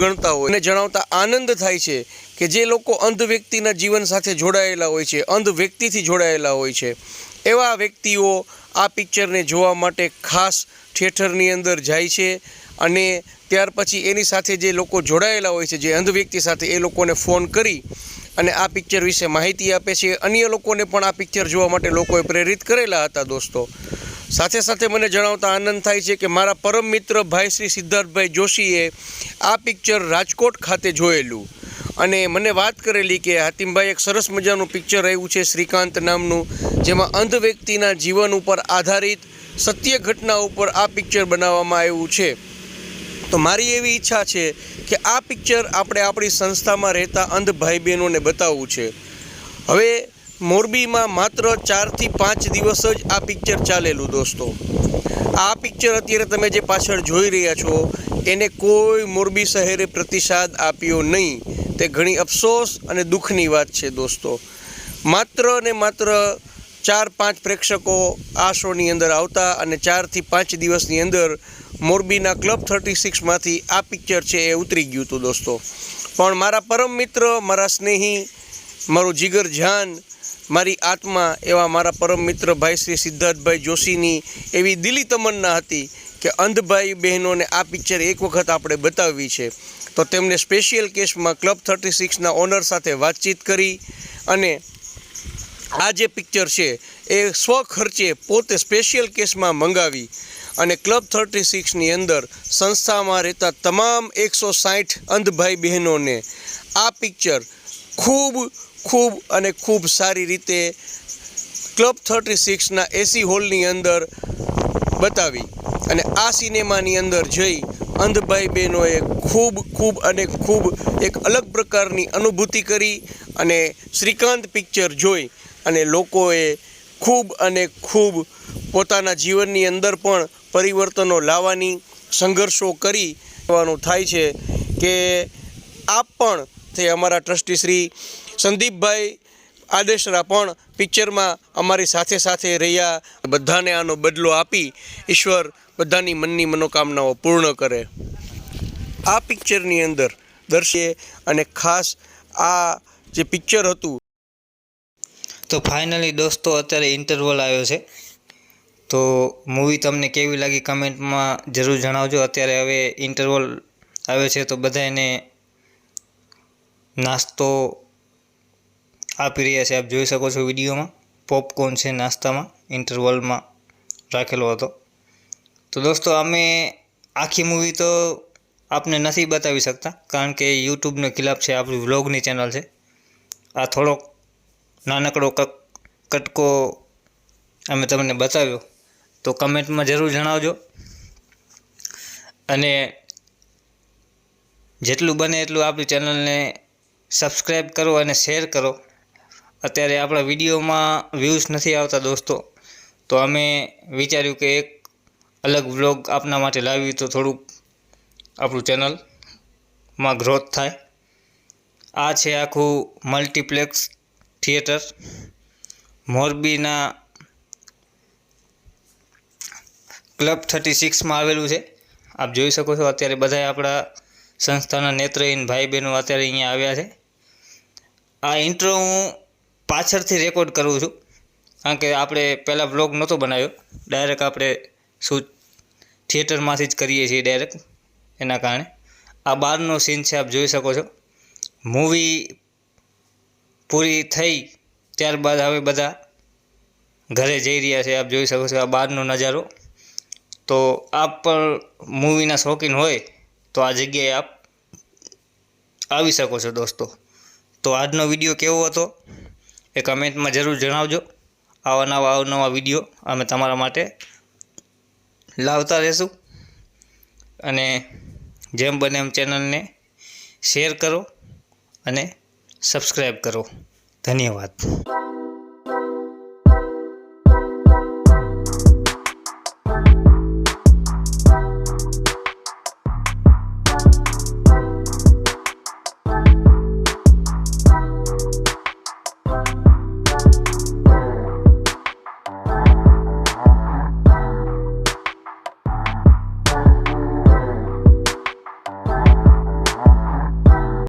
ગણતા હોય. અને જણાવતા આનંદ થાય છે કે જે લોકો અંધ વ્યક્તિના જીવન સાથે જોડાયેલા હોય છે, અંધ વ્યક્તિથી જોડાયેલા હોય છે. એવા વ્યક્તિઓ આ પિક્ચરને જોવા માટે ખાસ થિયેટરની અંદર જાય છે અને ત્યાર પછી એની સાથે જે લોકો જોડાયેલા હોય છે, જે અંધ વ્યક્તિ સાથે એ લોકોને ફોન કરી અને આ પિક્ચર વિશે માહિતી આપે છે. અન્ય લોકોને પણ આ પિક્ચર જોવા માટે લોકોએ પ્રેરિત કરેલા હતા દોસ્તો. સાથે સાથે મને જણાવતા આનંદ થાય છે કે મારા પરમ મિત્ર ભાઈ શ્રી સિદ્ધાર્થભાઈ જોશીએ આ પિક્ચર રાજકોટ ખાતે જોયેલું. અને મને વાત કરેલી કે હાતિમભાઈ એક સરસ મજાનું પિક્ચર આવ્યું છે શ્રીકાંત નામનું, જેમાં અંધ વ્યક્તિના જીવન ઉપર આધારિત સત્ય ઘટના ઉપર આ પિક્ચર બનાવવામાં આવ્યું છે. તો મારી એવી ઈચ્છા છે કે આ પિક્ચર આપણે આપણી સંસ્થામાં રહેતા અંધ ભાઈ બહેનોને બતાવવું છે. હવે મોરબીમાં માત્ર ચારથી પાંચ દિવસ જ આ પિક્ચર ચાલેલું દોસ્તો. આ પિક્ચર અત્યારે તમે જે પાછળ જોઈ રહ્યા છો, એને કોઈ મોરબી શહેરે પ્રતિસાદ આપ્યો નહીં. તે ઘણી અફસોસ અને દુઃખની વાત છે દોસ્તો. માત્ર ને માત્ર ચાર પાંચ પ્રેક્ષકો આ શોની અંદર આવતા અને ચારથી પાંચ દિવસની અંદર મોરબીના ક્લબ થર્ટી સિક્સમાંથી આ પિક્ચર છે એ ઉતરી ગયું હતું દોસ્તો. પણ મારા પરમ મિત્ર, મારા સ્નેહી, મારું જીગર જાન મારી આત્મા એવા મારા પરમ મિત્ર ભાઈ શ્રી સિદ્ધાર્થભાઈ જોશીની એવી દિલી તમન્ના હતી કે અંધભાઈ બહેનોને આ પિક્ચર એક વખત આપણે બતાવવી છે. તો તેમને સ્પેશિયલ કેસમાં ક્લબ થર્ટી સિક્સના ઓનર સાથે વાતચીત કરી અને આ જે પિક્ચર છે એ સ્વખર્ચે પોતે સ્પેશિયલ કેસમાં મંગાવી અને ક્લબ થર્ટી સિક્સની અંદર સંસ્થામાં રહેતા તમામ એકસો સાઠ અંધભાઈ બહેનોને આ પિક્ચર ખૂબ ખૂબ અને ખૂબ સારી રીતે ક્લબ થર્ટી સિક્સના એસી હોલની અંદર બતાવી અને આ સિનેમાની અંદર જઈ અંધભાઈ બહેનોએ ખૂબ ખૂબ અને ખૂબ એક અલગ પ્રકારની અનુભૂતિ કરી અને શ્રીકાંત પિક્ચર જોઈ અને લોકોએ ખૂબ અને ખૂબ પોતાના જીવનની અંદર પણ પરિવર્તનો લાવવાની સંઘર્ષો કરી કરવાનું થાય છે કે આપ પણ તે અમારા ટ્રસ્ટી શ્રી સંદીપભાઈ આદેશરા પણ પિક્ચરમાં અમારી સાથે સાથે રહ્યા. બધાને આનો બદલો આપી ઈશ્વર બધાની મનની મનોકામનાઓ પૂર્ણ કરે. આ પિક્ચરની અંદર દર્શે અને ખાસ આ જે પિક્ચર હતું. તો ફાઇનલી દોસ્તો, અત્યારે ઇન્ટરવલ આવ્યો છે. તો મૂવી તમને કેવી લાગી કમેન્ટમાં જરૂર જણાવજો. અત્યારે હવે ઇન્ટરવલ આવ્યો છે, તો બધા એને નાસ્તો આપી રહ્યા છે, આપ જોઈ શકો છો વિડીયોમાં. પોપકોર્ન છે, નાસ્તામાં ઇન્ટરવલમાં રાખેલો હતો. તો દોસ્તો, અમે આખી મૂવી તો આપને નથી બતાવી શકતા, કારણ કે યુટ્યુબનો ખિલાફ છે, આપણી વ્લોગની ચેનલ છે. આ થોડોક નાનકડો કટકો અમે તમને બતાવ્યો. તો કમેન્ટમાં જરૂર જણાવજો. અને જેટલું બને એટલું આપણી ચેનલને સબસ્ક્રાઈબ કરો અને શેર કરો. અત્યારે આપણા વિડીયોમાં વ્યૂઝ નથી આવતા દોસ્તો. તો અમે વિચાર્યું કે એક અલગ વ્લોગ આપના માટે લાવી તો થોડુંક આપણું ચેનલમાં ગ્રોથ થાય. આ છે આખું મલ્ટીપ્લેક્સ થિયેટર મોરબીના ક્લબ થર્ટી સિક્સમાં આવેલું છે. આપ જોઈ શકો છો અત્યારે બધા આપણા સંસ્થાના નેત્રહીન ભાઈ બહેનો અત્યારે અહીંયા આવ્યા છે. આ ઇન્ટ્રો હું પાછળથી રેકોર્ડ કરું છું. કારણ કે આપણે પહેલાં બ્લોગ નહોતો બનાવ્યો. ડાયરેક્ટ આપણે શું થિયેટરમાંથી જ કરીએ છીએ ડાયરેક્ટ એના કારણે. આ બહારનો સીન છે, આપ જોઈ શકો છો. મૂવી પૂરી થઈ ત્યારબાદ હવે બધા ઘરે જઈ રહ્યા છે, આપ જોઈ શકો છો આ બહારનો નજારો. તો આપ પણ મૂવીના શોખીન હોય તો આ જગ્યાએ આપ આવી શકો છો દોસ્તો. તો આજનો વીડિયો કેવો હતો? એ કમેન્ટમાં જરૂર જણાવજો. આવા નવા અવનવા વીડિયો અમે તમારા માટે લાવતા રહેશું. અને જેમ બને એમ ચેનલને શેર કરો અને સબસ્ક્રાઈબ કરો. ધન્યવાદ.